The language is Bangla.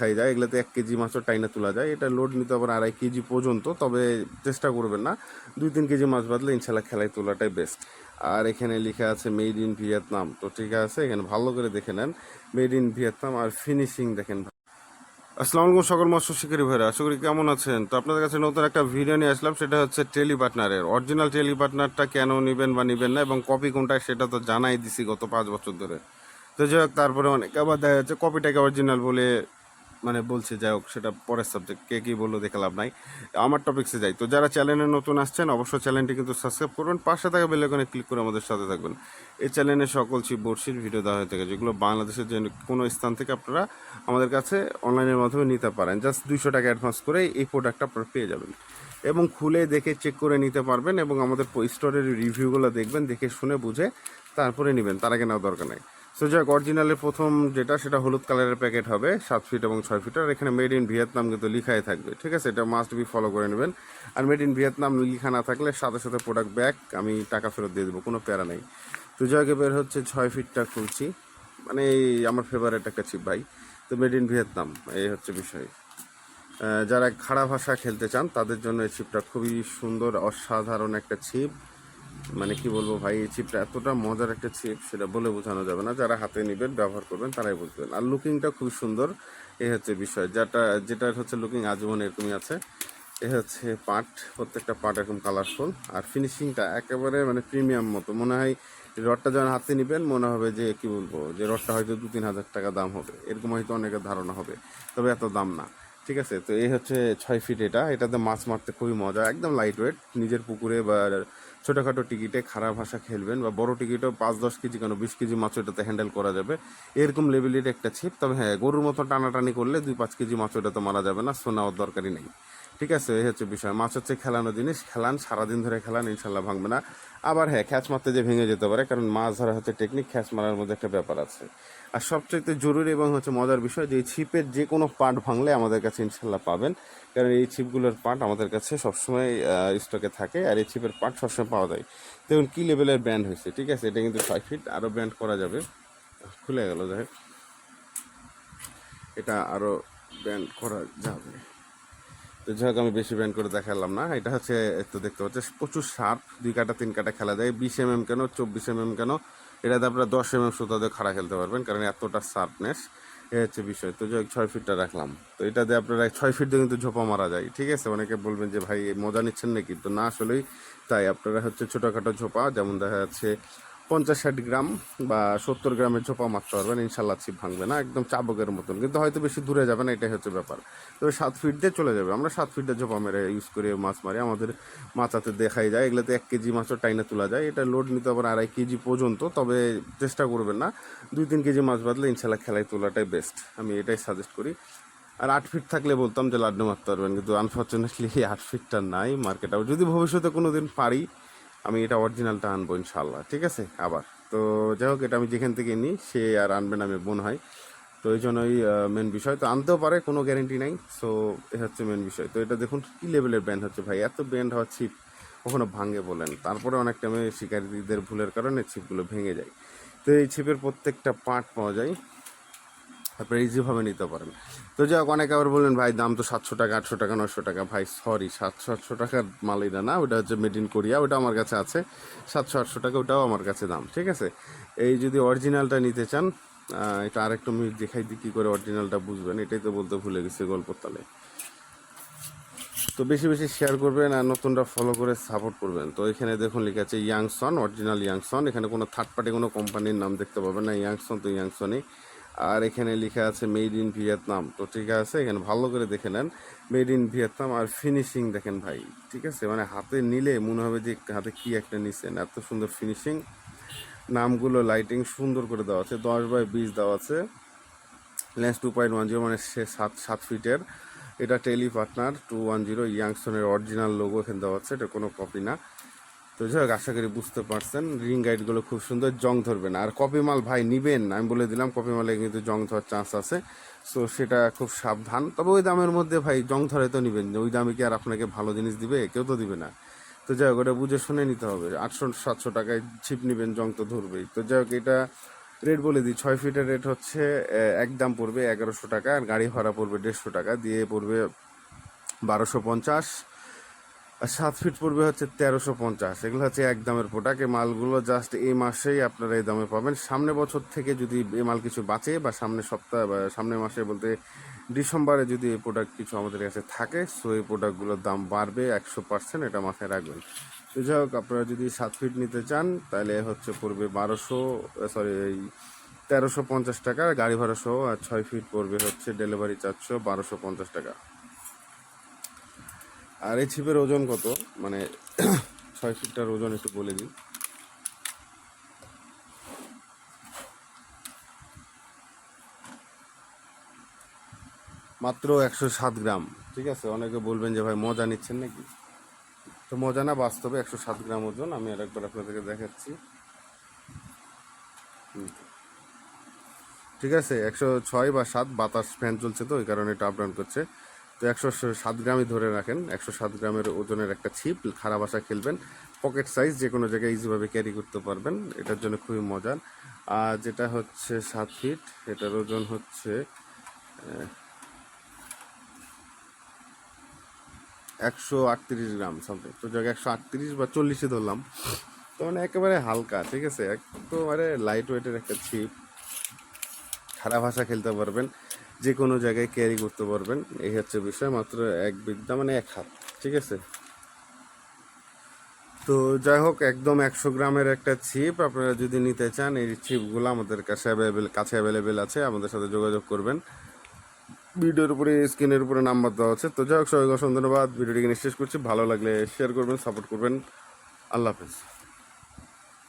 দেখাই যায়, এগুলোতে এক কেজি মাছও টাইনা তোলা যায়। এটা লোড নিতে আবার আড়াই কেজি পর্যন্ত, তবে চেষ্টা করবেন না। দুই তিন কেজি মাছ বাদলে ইনশাল্লাহ খেলায় তোলাটাই বেস্ট আর এখানে লেখা আছে মেড ইন ভিয়েতনাম তো ঠিক আছে, এখানে ভালো করে দেখে নেন। মেড ইন ভিয়েতনাম আর ফিনিশিং দেখেন আসসালামু আলাইকুম সকল মৎস্য শিকারী ভাইরা, আশা করি কেমন আছেন? তো আপনাদের কাছে নতুন একটা ভিডিও নিয়ে আসলাম, সেটা হচ্ছে টেলি পার্টনারের অরিজিনাল টেলি পার্টনারটা কেন নেবেন বা নেবেন না, এবং কপি কোনটা সেটা তো জানাই দিছি গত পাঁচ বছর ধরে। তো যাই হোক, তারপরে অনেক আবার দেখা যাচ্ছে কপিটাকে অরিজিনাল বলে মানে বলছে, যাই হোক, সেটা পরের সাবজেক্ট কে কী বলল দেখে লাভ নাই। আমার টপিক্সে যাই। তো যারা চ্যানেলে নতুন আসছেন, অবশ্যই চ্যানেলটি কিন্তু সাবস্ক্রাইব করবেন পাশে থাকা বেল আইকনে ক্লিক করে আমাদের সাথে থাকবেন। এই চ্যানেলে সকল ছিপ বড়শির ভিডিও দেওয়া হয়ে থাকে, যেগুলো বাংলাদেশের যে কোনো স্থান থেকে আপনারা আমাদের কাছে অনলাইনের মাধ্যমে নিতে পারেন। জাস্ট দুইশো টাকা অ্যাডভান্স করে এই প্রোডাক্টটা আপনারা পেয়ে যাবেন। এবং খুলে দেখে চেক করে নিতে পারবেন এবং আমাদের স্টোরের রিভিউগুলো দেখবেন, দেখে শুনে বুঝে তারপরে নেবেন। তার আগে নেওয়ার দরকার নেই। সো যাক অরিজিনালের প্রথম যেটা, সেটা হলুদ কালারের প্যাকেট হবে, সাত ফিট এবং ছয় ফিট আর এখানে মেড ইন ভিয়েতনাম কিন্তু লিখাই থাকবে, ঠিক আছে? এটা মাস্ট বি ফলো করে নেবেন। আর মেড ইন ভিয়েতনাম লিখা না থাকলে সাথে সাথে প্রোডাক্ট ব্যাক আমি টাকা ফেরত দিয়ে দেবো, কোনো প্যারা নেই। তো যাকে বের হচ্ছে ছয় ফিটটা খুলছি। মানে আমার ফেভারিট একটা ছিপ ভাই। তো মেড ইন ভিয়েতনাম, এই হচ্ছে বিষয়। যারা খাড়া ভাষা খেলতে চান, তাদের জন্য এই ছিপটা খুবই সুন্দর, অসাধারণ একটা ছিপ মানে কি বলব ভাই, এই ছিপটা এতটা মজার একটা ছিপ সেটা বলে বোঝানো যাবে না। যারা হাতে নেবেন, ব্যবহার করবেন, তারাই বুঝবেন। আর লুকিংটা খুবই সুন্দর এই হচ্ছে বিষয়। যেটা যেটা হচ্ছে লুকিং আজীবন এরকমই আছে। এ হচ্ছে পাট, প্রত্যেকটা পাট এরকম কালারফুল আর ফিনিশিংটা একেবারে মানে প্রিমিয়াম মতো। মনে হয় রডটা যখন হাতে নেবেন, মনে হবে যে, কি বলব, যে রডটা হয়তো দু তিন হাজার টাকা দাম হবে। এরকম হয়তো অনেকের ধারণা হবে, তবে এত দাম না। ঠিক আছে? তো এই হচ্ছে ছয় ফিট এটা। এটাতে মাছ মারতে খুবই মজা। একদম লাইট ওয়েট নিজের পুকুরে বা ছোটোখাটো টিকিটে খারাপ ভাষা খেলবেন বা বড় টিকিটও পাঁচ, দশ কেজি কেন, বিশ কেজি মাছ ওটাতে হ্যান্ডেল করা যাবে। এরকম লেভেলের একটা ছিপ তবে হ্যাঁ গরুর মতো টানাটানি করলে দুই, পাঁচ কেজি মাছ ওটাতে মারা যাবে না সোনাওয়ার দরকারই নেই। ঠিক আছে, এই হচ্ছে বিষয়। মাছ হচ্ছে খেলানো জিনিস, খেলান, সারাদিন ধরে খেলান, ইনশাল্লাহ ভাঙবে না। আবার হ্যাঁ খ্যাচ মারতে যে ভেঙে যেতে পারে, কারণ মাছ ধরা হচ্ছে টেকনিক খ্যাচ মারার মধ্যে একটা ব্যাপার আছে। আর সবচেয়ে জরুরি এবং হচ্ছে মজার বিষয় যে, এই ছিপের যে কোনো পার্ট ভাঙলে আমাদের কাছে ইনশাল্লাহ পাবেন। কারণ এই ছিপগুলোর পার্ট আমাদের কাছে সবসময় স্টকে থাকে, আর এই ছিপের পার্ট সবসময় পাওয়া যায়। দেখুন কী লেভেলের ব্যান্ড হয়েছে, ঠিক আছে? এটা কিন্তু ছয় ফিট আরও ব্যান্ড করা যাবে। খুলে গেল, যাই এটা আরও ব্যান্ড করা যাবে। তো যাই হোক, আমি বেশি ব্যান্ড করে দেখালাম না। এটা হচ্ছে, একটু দেখতে পাচ্ছি, প্রচুর শার্প দুই কাটা, তিন কাটা খেলা যায় বিশ এম এম কেন, চব্বিশ এম এম কেন এটাতে আপনারা দশ এম এম সুতা দিয়ে খাড়া খেলতে পারবেন, কারণ এতটা শার্পনেস। এ হচ্ছে বিষয়। তো যাই ছয় ফিটটা রাখলাম। তো এটা দিয়ে আপনারা ছয় ফিট দিয়ে কিন্তু ঝোপা মারা যায়, ঠিক আছে? অনেকে বলবেন যে, ভাই, মজা নিচ্ছেন নাকি? তো না আসলেই তাই। আপনারা হচ্ছে ছোটোখাটো ঝোপা, যেমন দেখা যাচ্ছে পঞ্চাশ ষাট গ্রাম বা সত্তর গ্রামের ঝোপা মারতে পারবেন, ইনশাল্লাহ ছিপ ভাঙবে না, একদম চাবকের মতন। কিন্তু হয়তো বেশি দূরে যাবে না, এটাই হচ্ছে ব্যাপার। তবে সাত ফিট দিয়ে চলে যাবে। আমরা সাত ফিট দিয়ে ঝোপা মেরে ইউজ করে মাছ মারি, আমাদের মাচাতে দেখাই যায়। এগুলোতে এক কেজি মাছও টাইনে তোলা যায়। এটা লোড নিতে আবার আড়াই কেজি পর্যন্ত, তবে চেষ্টা করবেন না। দুই তিন কেজি মাছ বাদলে ইনশাল্লাহ খেলায় তোলাটাই বেস্ট আমি এটাই সাজেস্ট করি। আর আট ফিট থাকলে বলতাম যে লাড্ডু মারতে পারবেন, কিন্তু আনফর্চুনেটলি আট ফিটটা নাই মার্কেট যদি ভবিষ্যতে কোনো দিন পারি আমি এটা অরিজিনালটা আনব ইনশাল্লাহ ঠিক আছে? আবার। তো যাই হোক, এটা আমি যেখান থেকে নিই, সে আর আনবে না, আমি বোন হয়। তো এই জন্যই মেন বিষয়। তো আনতেও পারে, কোনো গ্যারেন্টি নাই। সো এ হচ্ছে মেন বিষয়। তো এটা দেখুন, কী লেভেলের ব্যান্ড হচ্ছে ভাই? এত ব্যান্ড হওয়া ছিপ কখনো ভাঙে বলেন। তারপরে অনেক টাইমে শিকারীদের ভুলের কারণে ছিপগুলো ভেঙে যায়। তো এই ছিপের প্রত্যেকটা পার্ট পাওয়া যায়। আপনারা ইজিভাবে নিতে পারেন। তো যাই হোক, অনেকে আবার বললেন, ভাই, দাম তো সাতশো টাকা, আটশো টাকা নশো টাকা। ভাই সরি সাতশো, আটশো টাকার মালিনা না ওটা হচ্ছে মেড ইন কোরিয়া ওটা আমার কাছে আছে। সাতশো, আটশো টাকা, ওটাও আমার কাছে দাম, ঠিক আছে? এই যদি অরিজিনালটা নিতে চান এটা আরেকটু আমি দেখাই দিই কী করে অরিজিনালটা বুঝবেন, এটাই তো বলতে ভুলে গেছি গল্পর তালে। তো বেশি বেশি শেয়ার করবেন আর নতুনটা ফলো করে সাপোর্ট করবেন। তো এখানে দেখুন লেখা আছে ইয়াংসন অরিজিনাল ইয়াংসন এখানে কোনো থার্ড পার্টি কোনো কোম্পানির নাম দেখতে পাবেন না। ইয়াংসন তো ইয়াংসনই আর এখানে লেখা আছে মেড ইন ভিয়েতনাম। তো ঠিক আছে, এখানে ভালো করে দেখে নেন। মেড ইন ভিয়েতনাম আর ফিনিশিং দেখেন ভাই, ঠিক আছে? মানে হাতে নিলে মনে হবে যে হাতে কি একটা নিছেন, এত সুন্দর ফিনিশিং। নামগুলো, লাইটিং সুন্দর করে দেওয়া আছে, দশ বাই বিশ দেওয়া আছে। Lens two point one zero মানে সে সাত সাত ফিটের। এটা tele partner, two one zero ইয়াংসনের original logo এখানে দেওয়া আছে, এটা কোনো কপি না। তো যাই হোক, আশা করি বুঝতে পারছেন রিং গাইডগুলো খুব সুন্দর, জং ধরবে না। আর কপি মাল ভাই নিবেন আমি বলে দিলাম, কপি মালে কিন্তু জং ধরার চান্স আছে। সো সেটা খুব সাবধান। তবে ওই দামের মধ্যে ভাই, জং ধরে তো নিবেন ওই দামে কি আর আপনাকে ভালো জিনিস দিবে? কেউ তো দিবে না। তো যাই হোক, ওটা বুঝে শুনে নিতে হবে। আটশো, সাতশো টাকায় ছিপ নেবেন, জং তো ধরবেই। তো যাই হোক, এটা রেট বলে দিই। ছয় ফিটের রেট হচ্ছে এক দাম পড়বে এগারোশো টাকা, আর গাড়ি ভাড়া পড়বে দেড়শো টাকা। দিয়ে পড়বে বারোশো পঞ্চাশ। আর সাত ফিট পড়বে হচ্ছে তেরোশো পঞ্চাশ। এগুলো হচ্ছে এক দামের প্রোডাক্ট এই মালগুলো জাস্ট এই মাসেই আপনারা এই দামে পাবেন। সামনে বছর থেকে যদি এই মাল কিছু বাঁচে বা সামনে সপ্তাহ বা সামনের মাসে বলতে ডিসেম্বরে যদি এই প্রোডাক্ট কিছু আমাদের কাছে থাকে সো এই প্রোডাক্টগুলোর দাম বাড়বে একশো পার্সেন্ট এটা মাথায় রাখবেন। তো যাই হোক, আপনারা যদি সাত ফিট নিতে চান, তাহলে হচ্ছে পড়বে বারোশো সরি এই তেরোশো পঞ্চাশ টাকা। গাড়ি ভাড়া সহ আর ছয় ফিট পড়বে হচ্ছে ডেলিভারি চারশো বারোশো পঞ্চাশ টাকা। আর এই ছিপের ওজন কত? মানে ছয় ফিটটার ওজন একটু বলে দিই মাত্র একশো সাত গ্রাম, ঠিক আছে? অনেকে বলবেন যে, ভাই, মজা নিচ্ছেন নাকি? তো মজা না, বাস্তবে একশো সাত গ্রাম ওজন। আমি আরেকবার আপনাদেরকে দেখাচ্ছি। ঠিক আছে? একশো ছয় বা সাত, বাতাস ফ্যান চলছে তো, ওই কারণে এটা আপ ডাউন করছে। তো একশো সাত গ্রামই ধরে রাখেন, একশো সাত গ্রামের ওজনের একটা ছিপ খারাপ আশা খেলবেন, পকেট সাইজ যে কোনো জায়গায় ইজিভাবে ক্যারি করতে পারবেন, এটার জন্য খুবই মজার। আর যেটা হচ্ছে সাত ফিট এটার ওজন হচ্ছে একশো আটত্রিশ গ্রাম সামথিং তো জায়গায় একশো আটত্রিশ বা চল্লিশে ধরলাম। তো মানে একেবারে হালকা, ঠিক আছে? একেবারে লাইট ওয়েটের একটা ছিপ। খারাপ ভাষা খেলতে পারবেন যে কোনো জায়গায় ক্যারি করতে পারবেন, এই হচ্ছে বিষয়, মাত্র এক বিদ্যা মানে এক হাত, ঠিক আছে? তো যাই হোক, একদম একশো গ্রামের একটা ছিপ, আপনারা যদি নিতে চান, এই ছিপগুলো আমাদের কাছে অ্যাভেলেবেল কাছে অ্যাভেলেবেল আছে, আমাদের সাথে যোগাযোগ করবেন। ভিডিওর উপরে, স্ক্রিনের উপরে নাম্বার দেওয়া আছে, তো যাই হোক, সবাইকে ধন্যবাদ। ভিডিওটিকে নিঃশেষ করছি, ভালো লাগলে শেয়ার করবেন সাপোর্ট করবেন। আল্লাহ হাফেজ।